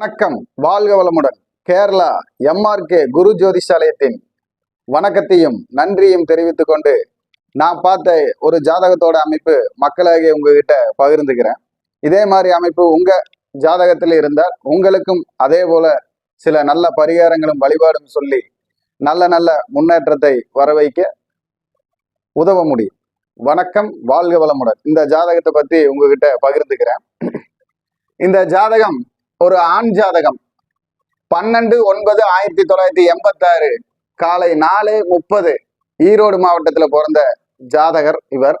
வணக்கம். வாழ்க வளமுடன். கேரளா எம்ஆர்கே குரு ஜோதிஷாலயத்தின் வணக்கத்தையும் நன்றியும் தெரிவித்துக் கொண்டு நான் பார்த்த ஒரு ஜாதகத்தோட அமைப்பு மக்களாகிய உங்ககிட்ட பகிர்ந்துக்கிறேன். இதே மாதிரி அமைப்பு உங்க ஜாதகத்தில் இருந்தால் உங்களுக்கும் அதே போல சில நல்ல பரிகாரங்களும் வழிபாடும் சொல்லி நல்ல நல்ல முன்னேற்றத்தை வர வைக்க உதவ முடியும். வணக்கம் வாழ்க வளமுடன். இந்த ஜாதகத்தை பத்தி உங்ககிட்ட பகிர்ந்துக்கிறேன். இந்த ஜாதகம் ஒரு ஆண் ஜாதகம். பன்னெண்டு ஒன்பது ஆயிரத்தி தொள்ளாயிரத்தி எண்பத்தாறு. காலை நாலு முப்பது. ஈரோடு மாவட்டத்தில் பிறந்த ஜாதகர் இவர்.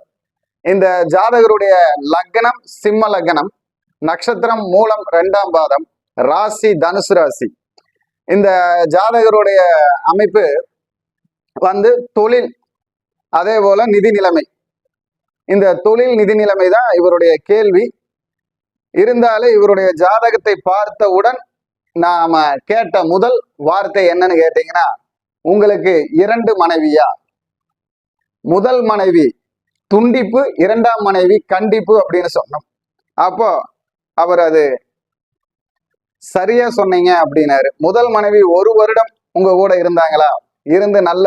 இந்த ஜாதகருடைய லக்னம் சிம்ம லக்னம் நட்சத்திரம் மூலம் ரெண்டாம் பாதம் ராசி தனுசு ராசி. இந்த ஜாதகருடைய அமைப்பு வந்து தொழில் அதே போல நிதி நிலைமை. இந்த தொழில் நிதி நிலைமை தான் இவருடைய கேள்வி. இருந்தாலும் இவருடைய ஜாதகத்தை பார்த்தவுடன் நாம கேட்ட முதல் வார்த்தை என்னன்னு கேட்டீங்கன்னா உங்களுக்கு இரண்டு மனைவியா? முதல் மனைவி துண்டிப்பு இரண்டாம் மனைவி கண்டிப்பு அப்படின்னு சொன்னோம். அப்போ அவர் அது சரியா சொன்னீங்க அப்படின்னாரு. முதல் மனைவி ஒரு வருடம் உங்க கூட இருந்தாங்களா? இருந்து நல்ல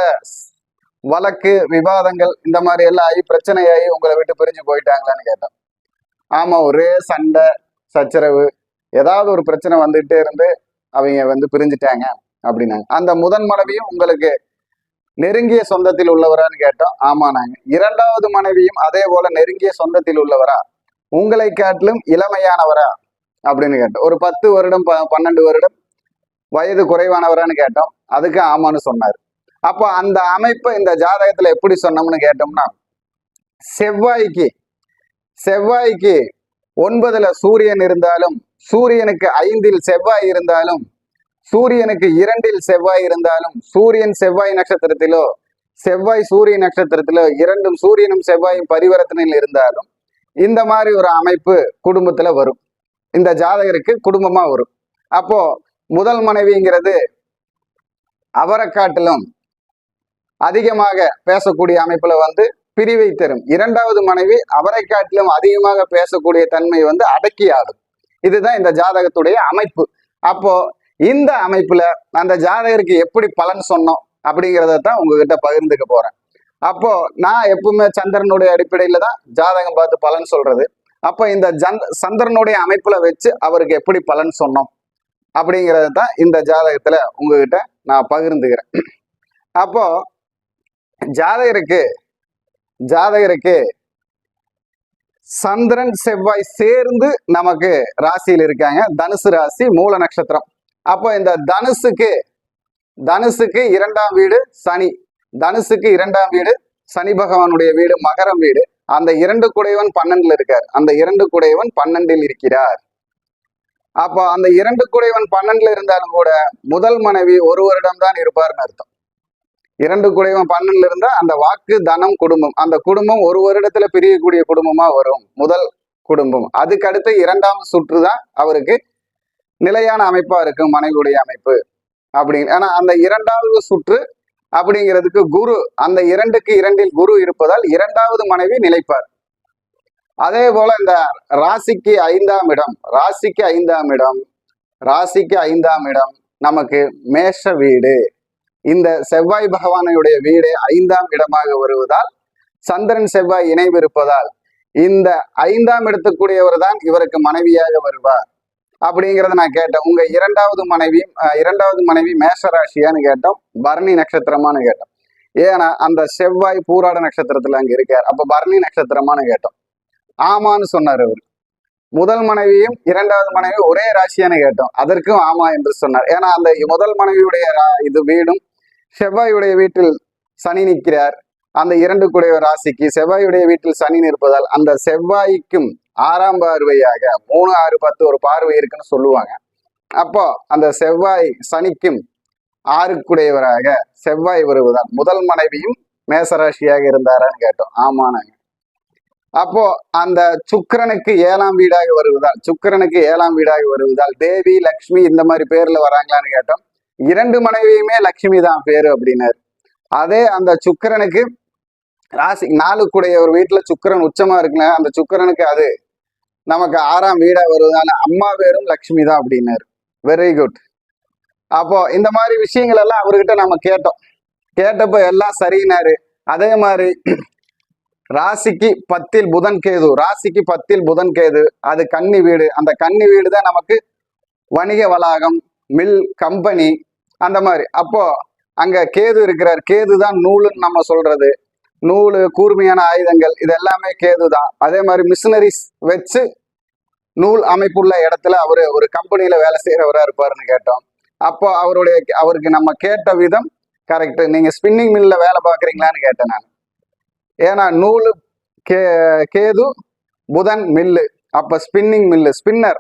வழக்கு விவாதங்கள் இந்த மாதிரி எல்லாம் ஆகி பிரச்சனையாகி உங்களை விட்டு பிரிஞ்சு போயிட்டாங்களான்னு கேட்டோம். ஆமா ஒரே சண்டை சச்சரவு ஏதாவது ஒரு பிரச்சனை வந்துட்டே இருந்து அவங்க வந்து பிரிஞ்சுட்டாங்க அப்படின்னாங்க. அந்த முதன் மனைவியும் உங்களுக்கு நெருங்கிய சொந்தத்தில் உள்ளவரான்னு கேட்டோம். ஆமானாங்க இரண்டாவது மனைவியும் அதே போல நெருங்கிய சொந்தத்தில் உள்ளவரா? உங்களை காட்டிலும் இளமையானவரா? அப்படின்னு கேட்டோம். ஒரு பத்து வருடம் ப- பன்னெண்டு வருடம் வயது குறைவானவரான்னு கேட்டோம். அதுக்கு ஆமான்னு சொன்னார். அப்போ அந்த அமைப்பை இந்த ஜாதகத்துல எப்படி சொன்னோம்னு கேட்டோம்னா செவ்வாய்க்கு செவ்வாய்க்கு ஒன்பதுல சூரியன் இருந்தாலும் சூரியனுக்கு ஐந்தில் செவ்வாய் இருந்தாலும் சூரியனுக்கு இரண்டில் செவ்வாய் இருந்தாலும் சூரியன் செவ்வாய் நட்சத்திரத்திலோ செவ்வாய் சூரிய நட்சத்திரத்திலோ இரண்டும் சூரியனும் செவ்வாயும் பரிவர்த்தனையில் இருந்தாலும் இந்த மாதிரி ஒரு அமைப்பு குடும்பத்துல வரும். இந்த ஜாதகருக்கு குடும்பமா வரும். அப்போ முதல் மனைவிங்கிறது அவரை காட்டிலும் அதிகமாக பேசக்கூடிய அமைப்புல வந்து பிரிவை தரும். இரண்டாவது மனைவி அவரை காட்டிலும் அதிகமாக பேசக்கூடிய தன்மை வந்து அடக்கி ஆடும் இதுதான் இந்த ஜாதகத்துடைய அமைப்பு. அப்போ இந்த அமைப்புல அந்த ஜாதகருக்கு எப்படி பலன் சொன்னோம் அப்படிங்கிறத தான் உங்ககிட்ட பகிர்ந்துக்க போறேன். அப்போ நான் எப்பவுமே சந்திரனுடைய அடிப்படையில தான் ஜாதகம் பார்த்து பலன் சொல்றது. அப்போ இந்த ஜந்த சந்திரனுடைய அமைப்புல வச்சு அவருக்கு எப்படி பலன் சொன்னோம் அப்படிங்கிறத தான் இந்த ஜாதகத்துல உங்ககிட்ட நான் பகிர்ந்துக்கிறேன். அப்போ ஜாதகருக்கு ஜாதகருக்கு சந்திரன் செவ்வாய் சேர்ந்து நமக்கு ராசியில் இருக்காங்க. தனுசு ராசி மூல நட்சத்திரம். அப்போ இந்த தனுசுக்கு தனுசுக்கு இரண்டாம் வீடு சனி. தனுசுக்கு இரண்டாம் வீடு சனி பகவானுடைய வீடு மகரம் வீடு. அந்த இரண்டு குடையவன் பன்னெண்டுல இருக்கார். அந்த இரண்டு குடையவன் பன்னெண்டில் இருக்கிறார். அப்போ அந்த இரண்டு குடையவன் பன்னெண்டுல இருந்தாலும் கூட முதல் மனைவி ஒரு வருடம் தான் இருப்பார்னு அர்த்தம். இரண்டு குடைவன் பன்னெண்டுல இருந்தா அந்த வாக்கு தனம் குடும்பம். அந்த குடும்பம் ஒரு வருடத்துல பிரியக்கூடிய குடும்பமா வரும். முதல் குடும்பம். அதுக்கு அடுத்து இரண்டாம் சுற்று தான் அவருக்கு நிலையான அமைப்பா இருக்கும் மனைவியுடைய அமைப்பு. அப்படின்னு. ஆனா அந்த இரண்டாவது சுற்று அப்படிங்கிறதுக்கு குரு அந்த இரண்டுக்கு இரண்டில் குரு இருப்பதால் இரண்டாவது மனைவி நிலைப்பார். அதே போல இந்த ராசிக்கு ஐந்தாம் இடம் ராசிக்கு ஐந்தாம் இடம் ராசிக்கு ஐந்தாம் இடம் நமக்கு மேஷ வீடு. இந்த செவ்வாய் பகவானுடைய வீடு ஐந்தாம் இடமாக வருவதால் சந்திரன் செவ்வாய் இணைவு இருப்பதால் இந்த ஐந்தாம் இடத்துக்குரியவர் தான் இவருக்கு மனைவியாக வருவார். அப்படிங்கிறத நான் கேட்டேன். உங்க இரண்டாவது மனைவி இரண்டாவது மனைவி மேஷ ராசியான்னு கேட்டோம். பரணி நட்சத்திரமான்னு கேட்டோம். ஏன்னா அந்த செவ்வாய் பூராட நட்சத்திரத்துல அங்க இருக்கார். அப்ப பரணி நட்சத்திரமான்னு கேட்டோம். ஆமான்னு சொன்னார் அவர். முதல் மனைவியும் இரண்டாவது மனைவி ஒரே ராசியான்னு கேட்டோம். அதற்கும் ஆமா என்று சொன்னார். ஏன்னா அந்த முதல் மனைவியுடைய ரா- இது வீடும் செவ்வாயுடைய வீட்டில் சனி நிற்கிறார். அந்த இரண்டு குடைய ராசிக்கு செவ்வாயுடைய வீட்டில் சனி நிற்பதால் அந்த செவ்வாய்க்கும் ஆறாம் பார்வையாக மூணு ஆறு பத்து ஒரு பார்வை இருக்குன்னு சொல்லுவாங்க. அப்போ அந்த செவ்வாய் சனிக்கும் ஆறுக்குடையவராக செவ்வாய் வருவதால் முதல் மனைவியும் மேசராசியாக இருந்தாரான்னு கேட்டோம். ஆமானாங்க. அப்போ அந்த சுக்கரனுக்கு ஏழாம் வீடாக வருவதால் சுக்கிரனுக்கு ஏழாம் வீடாக வருவதால் தேவி லக்ஷ்மி இந்த மாதிரி பேர்ல வராங்களான்னு கேட்டோம். இரண்டு மனைவியுமே லக்ஷ்மி தான் பேரு அப்படின்னாரு. அதே அந்த சுக்கிரனுக்கு ராசி நாளுக்குடைய ஒரு வீட்டுல சுக்கிரன் உச்சமா இருக்குல்ல அந்த சுக்கிரனுக்கு அது நமக்கு ஆறாம் வீடா வருவதால அம்மா பேரும் லக்ஷ்மி தான் அப்படின்னாரு. வெரி குட் அப்போ இந்த மாதிரி விஷயங்கள் எல்லாம் அவர்கிட்ட நம்ம கேட்டோம். கேட்டப்போ எல்லாம் சரினாரு அதே மாதிரி ராசிக்கு பத்தில் புதன் கேது. ராசிக்கு பத்தில் புதன் கேது. அது கன்னி வீடு. அந்த கன்னி வீடு தான் நமக்கு வணிக வளாகம் மில் கம்பெனி அந்த மாதிரி. அப்போ அங்க கேது இருக்கிறார். கேது தான் நூலுன்னு நம்ம சொல்றது. நூலு கூர்மையான ஆயுதங்கள் இது எல்லாமே கேது தான். அதே மாதிரி மிஷினரிஸ் வச்சு நூல் அமைப்புள்ள இடத்துல அவர் ஒரு கம்பெனியில வேலை செய்யறவரா இருப்பாருன்னு கேட்டோம். அப்போ அவருடைய அவருக்கு நம்ம கேட்ட விதம் கரெக்ட் நீங்க ஸ்பின்னிங் மில்ல வேலை பார்க்குறீங்களான்னு கேட்டேன் நான். ஏன்னா நூலு கே கேது புதன் மில்லு அப்ப ஸ்பின்னிங் மில்லு ஸ்பின்னர்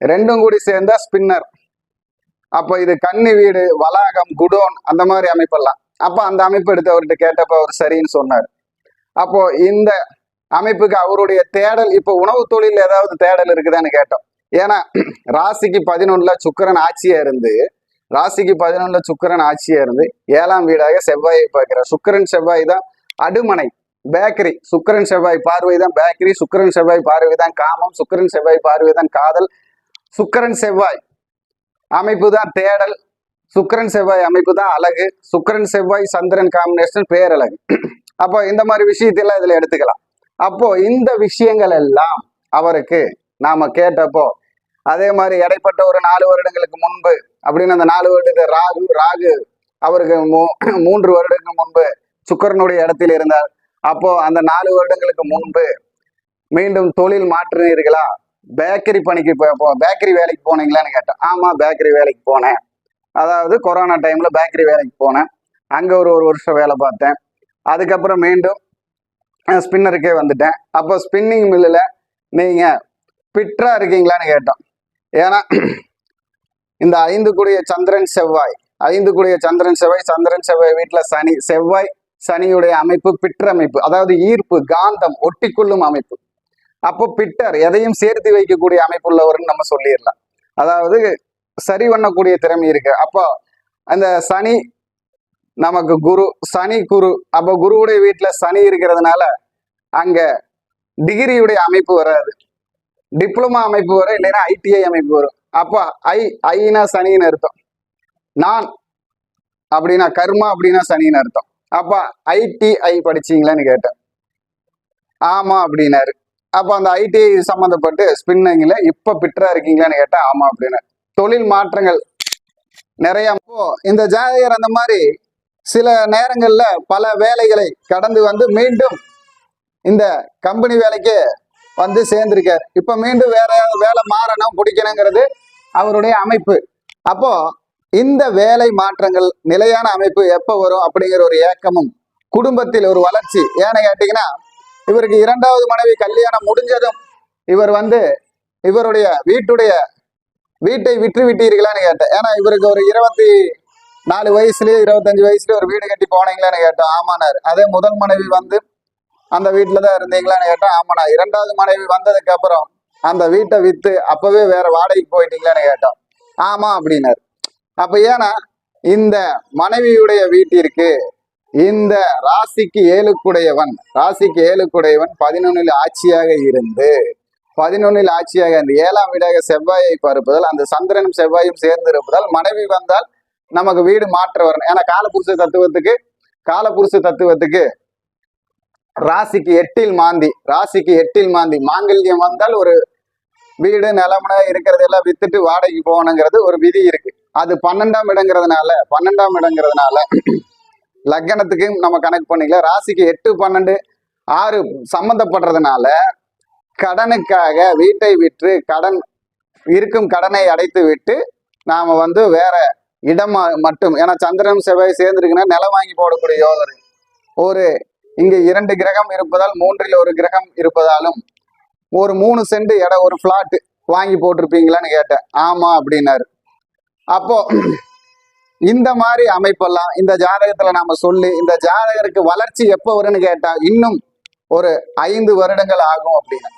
ரெண்டும் கூடி சேர்ந்தா ஸ்பின்னர் அப்போ இது கன்னி வீடு வளாகம் குடோன் அந்த மாதிரி அமைப்பெல்லாம். அப்போ அந்த அமைப்பு எடுத்து அவர்கிட்ட கேட்டப்ப அவர் சரின்னு சொன்னார். அப்போ இந்த அமைப்புக்கு அவருடைய தேடல் இப்போ உணவு தொழில் ஏதாவது தேடல் இருக்குதான்னு கேட்டோம். ஏன்னா ராசிக்கு பதினொன்னுல சுக்கிரன் ஆட்சியா இருந்து ராசிக்கு பதினொன்னுல சுக்கிரன் ஆட்சியா இருந்து ஏழாம் வீடாக செவ்வாயை பார்க்கிறார். சுக்கிரன் செவ்வாய் தான் அடுமனை பேக்கரி. சுக்கரன் செவ்வாய் பார்வை தான் பேக்கரி சுக்கிரன் செவ்வாய் பார்வை தான் காமம் சுக்கிரன் செவ்வாய் பார்வை தான் காதல். சுக்கிரன் செவ்வாய் அமைப்பு தான் தேடல். சுக்கரன் செவ்வாய் அமைப்பு தான் அழகு. சுக்கிரன் செவ்வாய் சந்திரன் காம்பினேஷன் பேரழகு. அப்போ இந்த மாதிரி விஷயத்தெல்லாம் இதுல எடுத்துக்கலாம். அப்போ இந்த விஷயங்கள் எல்லாம் அவருக்கு நாம கேட்டப்போ அதே மாதிரி இடைப்பட்ட ஒரு நாலு வருடங்களுக்கு முன்பு அப்படின்னு அந்த நாலு வருடத்து ராகு ராகு அவருக்கு மூ- மூன்று வருடங்களுக்கு முன்பு சுக்கரனுடைய இடத்தில் இருந்தார். அப்போ அந்த நாலு வருடங்களுக்கு முன்பு மீண்டும் தொழில் மாற்றினீர்களா? பேக்கரி பணிக்கு போ பேக்கரி வேலைக்கு போனீங்களான்னு கேட்டேன். ஆமாம் பேக்கரி வேலைக்கு போனேன். அதாவது கொரோனா டைம்ல பேக்கரி வேலைக்கு போனேன். அங்கே ஒரு ஒரு வருஷம் வேலை பார்த்தேன். அதுக்கப்புறம் மீண்டும் ஸ்பின்னருக்கே வந்துட்டேன். அப்போ ஸ்பின்னிங் மில்லில் நீங்க பிட்ரா இருக்கீங்களான்னு கேட்டோம் ஏன்னா இந்த ஐந்து கூடிய சந்திரன் செவ்வாய் ஐந்து கூடிய சந்திரன் செவ்வாய் சந்திரன் செவ்வாய் வீட்டில் சனி செவ்வாய் சனியுடைய அமைப்பு பிற்றமைப்பு அதாவது ஈர்ப்பு காந்தம் ஒட்டிக்கொள்ளும் அமைப்பு. அப்போ பிட்டர் எதையும் சேர்த்து வைக்கக்கூடிய அமைப்புள்ளவர்னு நம்ம சொல்லிடலாம். அதாவது சரி பண்ணக்கூடிய திறமை இருக்கு. அப்போ அந்த சனி நமக்கு குரு சனி குரு அப்போ குருவுடைய வீட்டில் சனி இருக்கிறதுனால அங்க டிகிரியுடைய அமைப்பு வராது. டிப்ளமா அமைப்பு வரும் இல்லைன்னா ஐடிஐ அமைப்பு வரும். அப்போ ஐ ஐனா சனின்னு அர்த்தம். நான் அப்படின்னா கர்மா அப்படின்னா சனின்னு அர்த்தம். அப்போ ஐடிஐ படிச்சீங்களான்னு கேட்டேன். ஆமா அப்படின்னாரு. அப்போ அந்த ஐடிஐ சம்மந்தப்பட்டு ஸ்பின்னிங்கில் இப்போ பிட்டராக இருக்கீங்களான்னு கேட்டால் ஆமாம் அப்படின்னு. தொழில் மாற்றங்கள் நிறைய இந்த ஜாதகர் அந்த மாதிரி சில நேரங்களில் பல வேலைகளை கடந்து வந்து மீண்டும் இந்த கம்பெனி வேலைக்கு வந்து சேர்ந்திருக்கார். இப்போ மீண்டும் வேற ஏதாவது வேலை மாறணும் பிடிக்கணுங்கிறது அவருடைய அமைப்பு. அப்போ இந்த வேலை மாற்றங்கள் நிலையான அமைப்பு எப்போ வரும் அப்படிங்கிற ஒரு ஏக்கமும் குடும்பத்தில் ஒரு வளர்ச்சி. ஏன்னு கேட்டிங்கன்னா இவருக்கு இரண்டாவது மனைவி கல்யாணம் முடிஞ்சதும் இவர் வந்து இவருடைய வீட்டுடைய வீட்டை விற்று விட்டீர்களான்னு கேட்டேன். ஏன்னா இவருக்கு ஒரு இருபத்தி நாலு வயசுலயே இருபத்தஞ்சு வயசுலயே ஒரு வீடு கட்டி போனீங்களான்னு கேட்டோம் ஆமானார். அதே முதல் மனைவி வந்து அந்த வீட்டில் தான் இருந்தீங்களான்னு கேட்டோம் ஆமாண்ணா இரண்டாவது மனைவி வந்ததுக்கு அப்புறம் அந்த வீட்டை வித்து அப்பவே வேற வாடகைக்கு போயிட்டீங்களான்னு கேட்டோம். ஆமா அப்படின்னாரு. அப்ப ஏன்னா இந்த மனைவியுடைய வீட்டிற்கு இந்த ராசிக்கு ஏழுக்குடையவன் ராசிக்கு ஏழுக்குடையவன் பதினொன்னில் ஆட்சியாக இருந்து பதினொன்னில் ஆட்சியாக இருந்து ஏழாம் வீடாக செவ்வாயை பார்ப்பதால் அந்த சந்திரனும் செவ்வாயும் சேர்ந்து இருப்பதால் மனைவி வந்தால் நமக்கு வீடு மாற்ற வரணும். ஏன்னா காலபுருஷ தத்துவத்துக்கு காலபுருஷ தத்துவத்துக்கு ராசிக்கு எட்டில் மாந்தி ராசிக்கு எட்டில் மாந்தி மாங்கல்யம் வந்தால் ஒரு வீடு நிலமனை இருக்கிறதெல்லாம் வித்துட்டு வாடகைக்கு போகணுங்கிறது ஒரு விதி இருக்கு. அது பன்னெண்டாம் இடங்கிறதுனால பன்னெண்டாம் இடங்கிறதுனால லக்கணத்துக்கு நம்ம கணக்கு பண்ணிக்கல. ராசிக்கு எட்டு பன்னெண்டு ஆறு சம்மந்தப்படுறதுனால கடனுக்காக வீட்டை விற்று கடன் இருக்கும் கடனை அடைத்து விட்டு நாம வந்து வேற இடம் மட்டும். ஏன்னா சந்திரனும் செவ்வாய் சேர்ந்துருக்குன்னா நிலம் வாங்கி போடக்கூடிய யோகம் ஒரு இங்கே இரண்டு கிரகம் இருப்பதால் மூன்றில் ஒரு கிரகம் இருப்பதாலும் ஒரு மூணு சென்ட் இடம் ஒரு பிளாட் வாங்கி போட்டிருப்பீங்களான்னு கேட்டேன். ஆமா அப்படின்னாரு. அப்போ இந்த மாதிரி அமைப்பெல்லாம் இந்த ஜாதகத்துல நாம சொல்லி இந்த ஜாதகருக்கு வளர்ச்சி எப்போ வரும்னு கேட்டா இன்னும் ஒரு ஐந்து வருடங்கள் ஆகும் அப்படின்னு.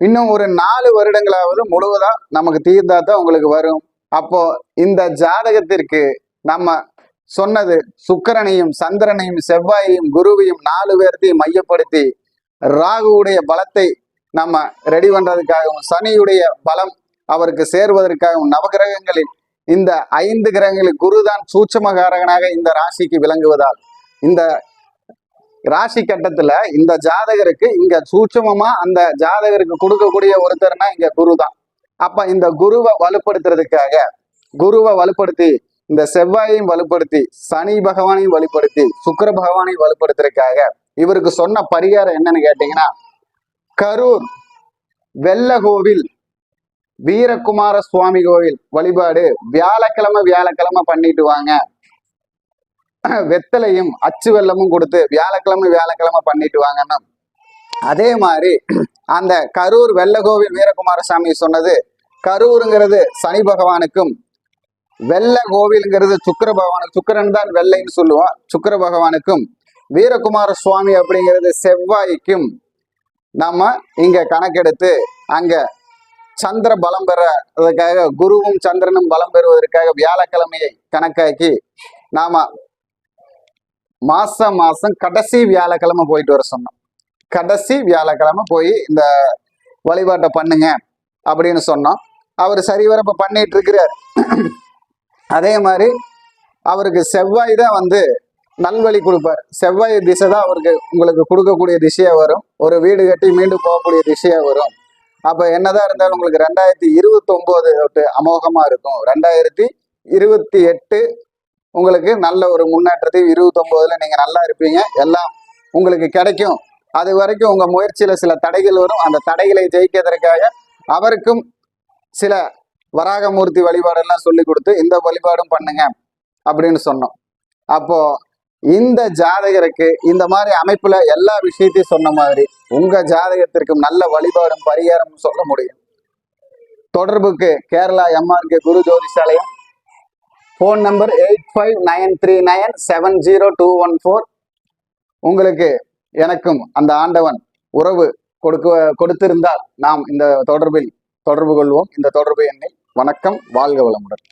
இன்னும் ஒரு நாலு வருடங்களாவது முழுவதா நமக்கு தீர்ந்தா தான் உங்களுக்கு வரும். அப்போ இந்த ஜாதகத்திற்கு நம்ம சொன்னது சுக்கிரனையும் சந்திரனையும் செவ்வாயையும் குருவையும் நாலு பேர்த்தையும் மையப்படுத்தி ராகுவுடைய பலத்தை நம்ம ரெடி பண்றதுக்காகவும் சனியுடைய பலம் அவருக்கு சேர்வதற்காகவும் நவகிரகங்களில் இந்த ஐந்து கிரகங்களில் குருதான் சூட்சமகாரகனாக இந்த ராசிக்கு விளங்குவதால் இந்த ராசி கட்டத்துல இந்த ஜாதகருக்கு இங்க சூட்சமமா அந்த ஜாதகருக்கு கொடுக்கக்கூடிய ஒருத்தர்னா இங்க குரு தான் அப்ப இந்த குருவை வலுப்படுத்துறதுக்காக குருவை வலுப்படுத்தி இந்த செவ்வாயையும் வலுப்படுத்தி சனி பகவானையும் வலுப்படுத்தி சுக்கிர பகவானையும் வலுப்படுத்துறதுக்காக இவருக்கு சொன்ன பரிகாரம் என்னன்னு கேட்டீங்கன்னா கரூர் வெள்ளகோவில் வீரகுமார சுவாமி கோவில் வழிபாடு வியாழக்கிழமை வியாழக்கிழமை பண்ணிட்டு வாங்க. வெத்தலையும் அச்சு வெல்லமும் கொடுத்து வியாழக்கிழமை வியாழக்கிழமை பண்ணிட்டு வாங்கன்னா. அதே மாதிரி அந்த கரூர் வெள்ளகோவில் வீரகுமார சாமி சொன்னது கரூருங்கிறது சனி பகவானுக்கும் வெள்ள கோவிலுங்கிறது சுக்கிர பகவானுக்கு சுக்கரன் தான் வெள்ளைன்னு சொல்லுவோம். சுக்கிர பகவானுக்கும் வீரகுமார சுவாமி அப்படிங்கிறது செவ்வாய்க்கும் நம்ம இங்க கணக்கெடுத்து அங்க சந்திர பலம் பெறதுக்காக குருவும் சந்திரனும் பலம் பெறுவதற்காக வியாழக்கிழமையை கணக்காக்கி நாம மாசம் மாசம் கடைசி வியாழக்கிழமை போயிட்டு வர சொன்னோம். கடைசி வியாழக்கிழமை போய் இந்த வழிபாட்டை பண்ணுங்க அப்படின்னு சொன்னோம். அவர் சரிவர இப்போ பண்ணிட்டு இருக்கிறார். அதே மாதிரி அவருக்கு செவ்வாய் தான் வந்து நல்வழி கொடுப்பார். செவ்வாய் திசை தான் அவருக்கு உங்களுக்கு கொடுக்கக்கூடிய திசையாக வரும். ஒரு வீடு கட்டி மீண்டும் போகக்கூடிய திசையாக வரும். அப்ப என்னதான் இருந்தாலும் உங்களுக்கு ரெண்டாயிரத்தி இருபத்தி ஒன்பது அமோகமா இருக்கும். ரெண்டாயிரத்தி இருபத்தி எட்டு உங்களுக்கு நல்ல ஒரு முன்னேற்றத்தை இருபத்தொம்போதுல நீங்க நல்லா இருப்பீங்க. எல்லாம் உங்களுக்கு கிடைக்கும். அது வரைக்கும் உங்க முயற்சியில சில தடைகள் வரும். அந்த தடைகளை ஜெயிக்கிறதுக்காக அவருக்கும் சில வராகமூர்த்தி வழிபாடெல்லாம் சொல்லி கொடுத்து இந்த வழிபாடும் பண்ணுங்க அப்படின்னு சொன்னோம். அப்போ இந்த ஜாதகருக்கு இந்த மாதிரி அமைப்புல எல்லா விஷயத்தையும் சொன்ன மாதிரி உங்க ஜாதகத்திற்கும் நல்ல வழிபாடும் பரிகாரமும் சொல்ல முடியும். தொடர்புக்கு Kerala MRK Guru Jothishalayam. Phone number eight five nine three nine seven zero two one four உங்களுக்கு எனக்கும் அந்த ஆண்டவன் உறவு கொடுக்க கொடுத்திருந்தால் நாம் இந்த தொடர்பில் தொடர்பு கொள்வோம். இந்த தொடர்பு எண்ணில் வணக்கம் வாழ்க வளமுடன்.